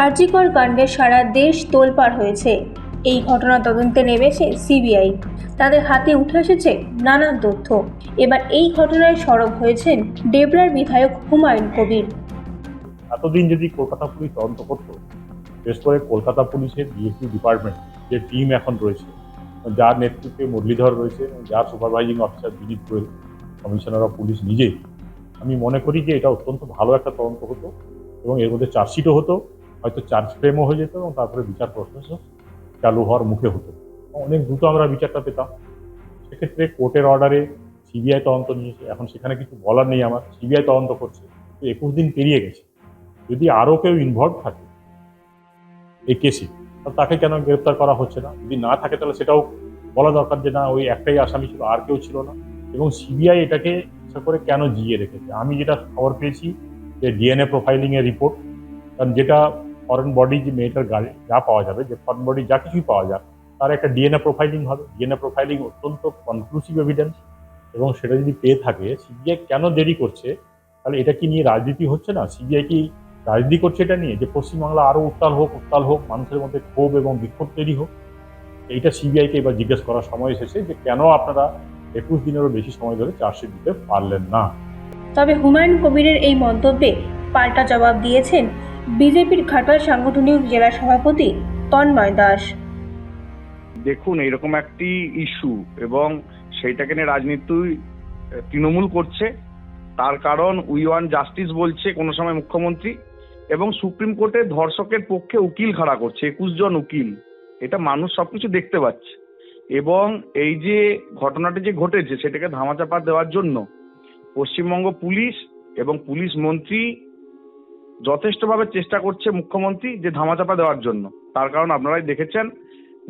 আরজিকর কাণ্ডে সারা দেশ তোলপাড় হয়েছে। এই ঘটনা তদন্তে নেমেছে সিবিআই। তাদের হাতে উঠে এসেছে নানান তথ্য। এবার এই ঘটনায় সরব হয়েছেন ডেবরার বিধায়ক হুমায়ুন কবির। এতদিন যদি কলকাতা পুলিশ তদন্ত করতো বিশেষ করে কলকাতা পুলিশের ডিএসপি ডিপার্টমেন্ট যে টিম এখন রয়েছে, যার নেতৃত্বে মুরলীধর রয়েছে, যার supervising officer Dilip Goel commissioner of police নিজেই, আমি মনে করি যে এটা অত্যন্ত ভালো একটা তদন্ত হতো এবং এর মধ্যে চার্জশিটও হতো। হয়তো চার্জ ফ্রেমও হয়ে যেত এবং তারপরে বিচার প্রসেস চালু হওয়ার মুখে হতো। অনেক দ্রুত আমরা বিচারটা পেতাম। সেক্ষেত্রে কোর্টের অর্ডারে সিবিআই তদন্ত নিয়েছে। এখন সেখানে কিছু বলার নেই আমার। সিবিআই তদন্ত করছে। তো একুশ দিন পেরিয়ে গেছে। যদি আরও কেউ ইনভলভ থাকে এই কেসে তাকে কেন গ্রেপ্তার করা হচ্ছে না? যদি না থাকে, তাহলে সেটাও বলা দরকার যে না, ওই একটাই আসামি ছিল, আর কেউ ছিল না। এবং সিবিআই এটাকে ইচ্ছা করে কেন জিয়ে রেখেছে? আমি যেটা খবর পেয়েছি, যে ডিএনএ প্রোফাইলিংয়ের রিপোর্ট কারণ যেটা ফরেন বডি যে মেয়েটার যা পাওয়া যাবে, যে ফরেন বডি যা কিছুই পাওয়া যাক, তার একটা ডিএনএ প্রোফাইলিং হবে। ডিএনএ প্রোফাইলিং অত্যন্ত কনক্লুসিভ এভিডেন্স এবং সেটা যদি পেয়ে থাকে সিবিআই কেন দেরি করছে? তাহলে এটা কি নিয়ে রাজনীতি হচ্ছে না? সিবিআই কি রাজনীতি করছে এটা নিয়ে? যে পশ্চিমবাংলা আরও উত্তাল হোক উত্তাল হোক, মানুষের মধ্যে ক্ষোভ এবং বিক্ষোভ তৈরি হোক, এইটা সিবিআইকে এবার জিজ্ঞেস করার সময় এসেছে যে কেন আপনারা একুশ দিনেরও বেশি সময় ধরে চার্জশিট দিতে পারলেন না? তবে হুমায়ুন কবিরের এই মন্তব্যে পাল্টা জবাব দিয়েছেন বিজেপির ঘাটাল সাংগঠনিক জেলা সভাপতি তন্ময় দাস। দেখুন এরকম একটি ইস্যু এবং সেইটাকে নিয়ে রাজনীতি তৃণমূল করছে। তার কারণ উই ওয়ান জাস্টিস বলছে কোনো সময় মুখ্যমন্ত্রী এবং সুপ্রিম কোর্টে ধর্ষকের পক্ষে উকিল খাড়া করছে, একুশ জন উকিল। এটা মানুষ সবকিছু দেখতে পাচ্ছে। এবং এই যে ঘটনাটি যে ঘটেছে, সেটাকে ধামাচাপা দেওয়ার জন্য পশ্চিমবঙ্গ পুলিশ এবং পুলিশ মন্ত্রী যথেষ্টভাবে চেষ্টা করছে মুখ্যমন্ত্রী যে ধামাচাপা দেওয়ার জন্য। তার কারণ আপনারাই দেখেছেন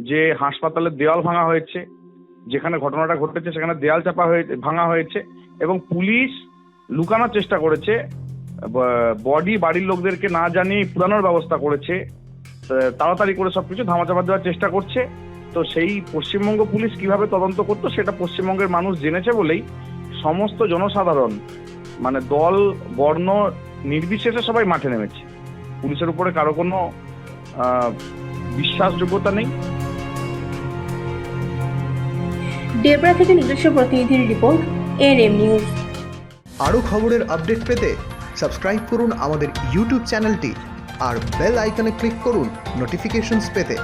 যে হাসপাতালের দেওয়াল ভাঙা হয়েছে, যেখানে ঘটনাটা ঘটেছে সেখানে দেয়াল চাপা হয়ে, ভাঙা হয়েছে এবং পুলিশ লুকানোর চেষ্টা করেছে বডি বাড়ির লোকদেরকে না জানিয়ে পুরানোর ব্যবস্থা করেছে তাড়াতাড়ি করে সবকিছু ধামাচাপা দেওয়ার চেষ্টা করছে। তো সেই পশ্চিমবঙ্গ পুলিশ কীভাবে তদন্ত করতো সেটা পশ্চিমবঙ্গের মানুষ জেনেছে বলেই সমস্ত জনসাধারণ মানে দল, বর্ণ নির্বিশেষে সবাই মাঠে নেমেছে। পুলিশের উপরে কারও কোনো আহ, বিশ্বাসযোগ্যতা নেই। ডেবরা থেকে নিজস্ব প্রতিনিধির রিপোর্ট এনএম নিউজ। আরও খবরের আপডেট পেতে সাবস্ক্রাইব করুন আমাদের ইউটিউব চ্যানেলটি আর বেল আইকনে ক্লিক করুন নোটিফিকেশনস পেতে।